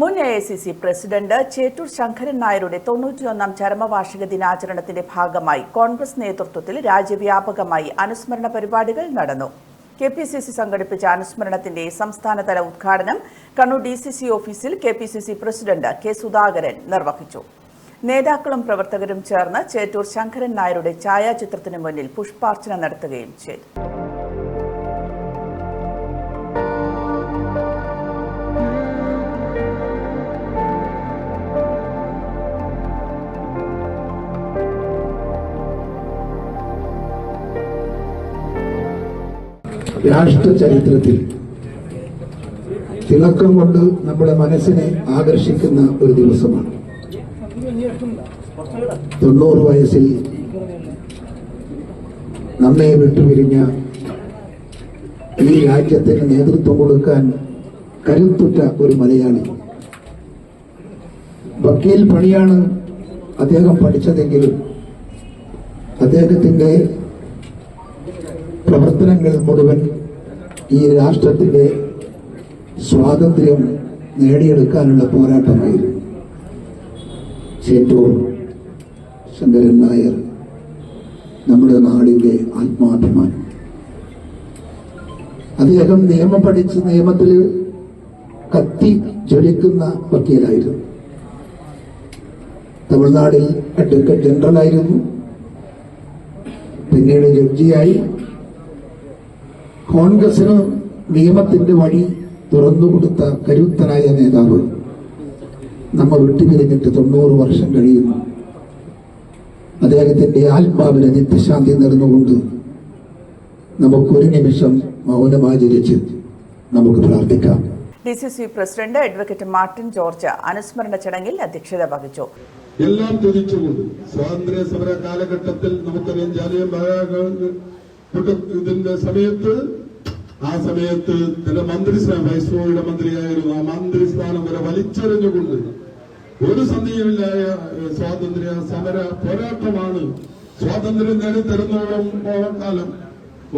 മുൻ A I C C president Chettur Sankaran നായരുടെ തൊണ്ണൂറ്റിയൊന്നാം ചരമവാർഷിക ദിനാചരണത്തിന്റെ ഭാഗമായി കോൺഗ്രസ് നേതൃത്വത്തിൽ രാജ്യവ്യാപകമായി അനുസ്മരണ പരിപാടികൾ നടന്നു. കെ പി സി സി സംഘടിപ്പിച്ച അനുസ്മരണത്തിന്റെ സംസ്ഥാനതല ഉദ്ഘാടനം കണ്ണൂർ ഡി സി സി ഓഫീസിൽ K P C C president K Sudhakaran നിർവഹിച്ചു. നേതാക്കളും പ്രവർത്തകരും ചേർന്ന് ചേറ്റൂർ ശങ്കരൻ നായരുടെ ഛായാചിത്രത്തിന് മുന്നിൽ പുഷ്പാർച്ചന നടത്തുകയും ചെയ്തു. രാഷ്ട്ര ചരിത്രത്തിൽ തിളക്കം കൊണ്ട് നമ്മുടെ മനസ്സിനെ ആകർഷിക്കുന്ന ഒരു ദിവസമാണ്. തൊണ്ണൂറ് വയസ്സിൽ നമ്മെ വിട്ടുപിരിഞ്ഞ ഈ രാജ്യത്തിന് നേതൃത്വം കൊടുക്കാൻ കരുത്തുറ്റ ഒരു മലയാളി. വക്കീൽ പണിയാണ് അദ്ദേഹം പഠിച്ചതെങ്കിലും അദ്ദേഹത്തിന്റെ പ്രവർത്തനങ്ങൾ മുഴുവൻ ഈ രാഷ്ട്രത്തിന്റെ സ്വാതന്ത്ര്യം നേടിയെടുക്കാനുള്ള പോരാട്ടമായിരുന്നു ചേറ്റൂർ ശങ്കരൻ നായർ നമ്മുടെ നാടിന്റെ ആത്മാഭിമാനം. അദ്ദേഹം നിയമം പഠിച്ച് നിയമത്തിൽ കത്തി ജ്വലിക്കുന്ന വക്കീലായിരുന്നു. തമിഴ്നാടിൽ അഡ്വക്കേറ്റ് ജനറൽ ആയിരുന്നു പിന്നീട് ജഡ്ജിയായി. കോൺഗ്രസിന് നിയമത്തിന്റെ വഴി തുറന്നുകൊടുത്ത കരുത്തനായ നേതാവ് നമ്മ വിട്ടുപിരിഞ്ഞിട്ട് തൊണ്ണൂറ് വർഷം കഴിയുന്നു. അദ്ദേഹത്തിന്റെ ആത്മാവിന് നിത്യശാന്തി നേർന്നുകൊണ്ട് നമുക്കൊരു നിമിഷം മൗനമാചരിച്ച് നമുക്ക് പ്രാർത്ഥിക്കാം. D C C president advocate Martin George അനുസ്മരണ ചടങ്ങിൽ അധ്യക്ഷത വഹിച്ചു. എല്ലാം തിരിച്ചുകൊണ്ട് സ്വാതന്ത്ര്യ സമര കാലഘട്ടത്തിൽ നമുക്കറിയാം ജാലിയൻ ഇതിന്റെ സമയത്ത് ആ സമയത്ത് ചില മന്ത്രിസ്ഥാനം വൈസ്രോയുടെ മന്ത്രിയായിരുന്നു. ആ മന്ത്രിസ്ഥാനം വരെ വലിച്ചെറിഞ്ഞുകൊണ്ട് ഒരു സന്ധിയുമില്ലായ സ്വാതന്ത്ര്യ സമര പോരാട്ടമാണ്. സ്വാതന്ത്ര്യം നേടിത്തരുന്നോളം കാലം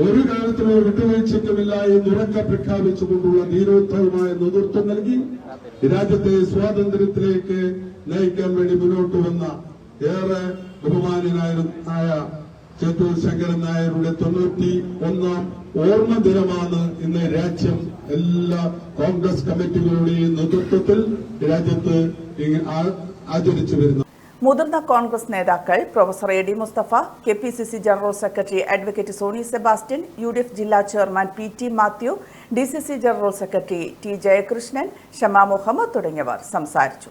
ഒരു കാലത്തും ഒരു വിട്ടുവീഴ്ചയ്ക്കുമില്ല എന്ന് ഉറക്ക പ്രഖ്യാപിച്ചുകൊണ്ടുള്ള ധീരോത്തരമായ നേതൃത്വം നൽകി രാജ്യത്തെ സ്വാതന്ത്ര്യത്തിലേക്ക് നയിക്കാൻ വേണ്ടി മുന്നോട്ട് വന്ന ഏറെ ബഹുമാനായ ചേത്തൂർ ശങ്കരൻ നായരുടെ തൊണ്ണൂറ്റി ഒന്നാം ഓർമ്മ ദിനമാണ് ഇന്ന് രാജ്യം എല്ലാ കോൺഗ്രസ് കമ്മിറ്റികളുടെയും നേതൃത്വത്തിൽ രാജ്യത്ത് ആചരിച്ചു വരുന്നത് മുതിർന്ന കോൺഗ്രസ് നേതാക്കൾ professor A D Mustafa K P C C general secretary advocate Sony Sebastian U D F ജില്ലാ chairman P T Mathew D C C general secretary T Jayakrishnan Shama Muhammad തുടങ്ങിയവർ സംസാരിച്ചു.